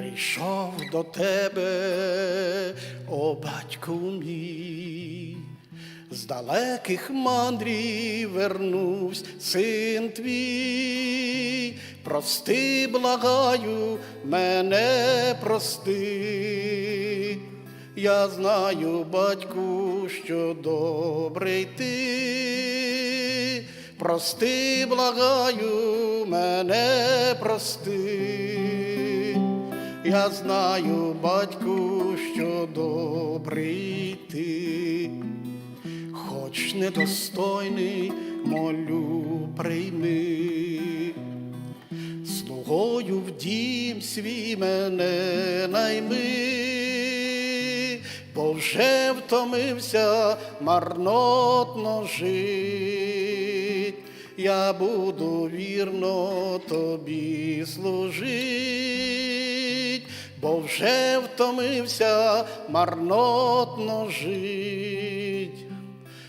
прийшов до тебе, о батьку мій, з далеких мандрів вернувсь син твій, прости, благаю, мене прости. Я знаю, батьку, що добрий ти, прости, благаю, мене прости. Я знаю, батьку, що добрий ти, хоч недостойний, молю, прийми, слугою в дім свій мене найми, бо вже втомився марнотно жить. Я буду вірно тобі служить, бо вже втомився марнотно жить.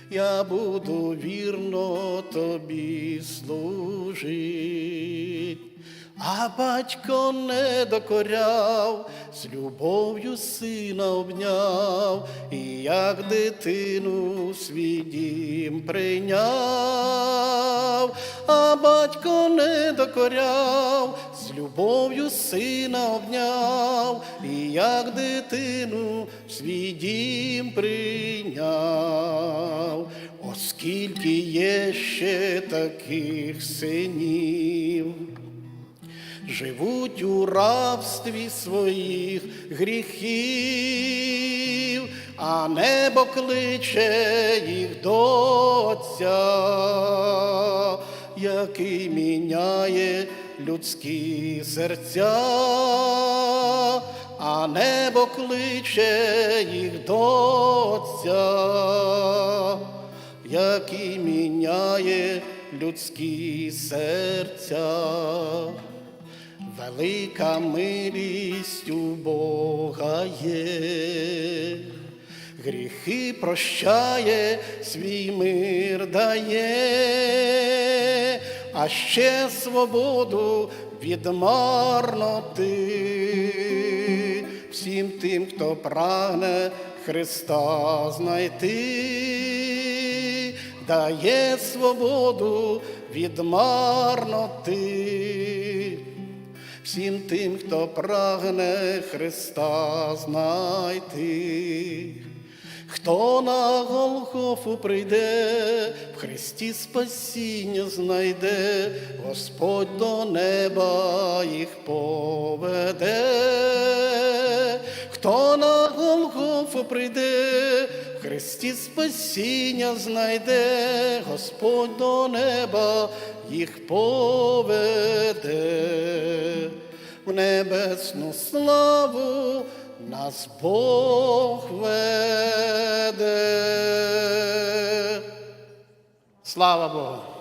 Я буду вірно тобі служить. А батько не докоряв, з любов'ю сина обняв, і як дитину свій дім прийняв, а батько не докоряв, з любов'ю сина обняв, і як дитину свій дім прийняв. Оскільки є ще таких синів живуть у рабстві своїх гріхів, а небо кличе їх до Отця, який міняє людські серця, а небо кличе їх до Отця який міняє людські серця. Велика милість у Бога є, гріхи прощає, свій мир дає, а ще свободу від марноти. Всім тим, хто прагне Христа знайти, дає свободу від марноти всім тим, хто прагне Христа знайти. Хто на Голгофу прийде, в Христі спасіння знайде, Господь до неба їх поведе. Хто на Голгофу прийде, Христі спасіння знайде, Господь до неба їх поведе в небесну славу нас Бог веде. Слава Богу!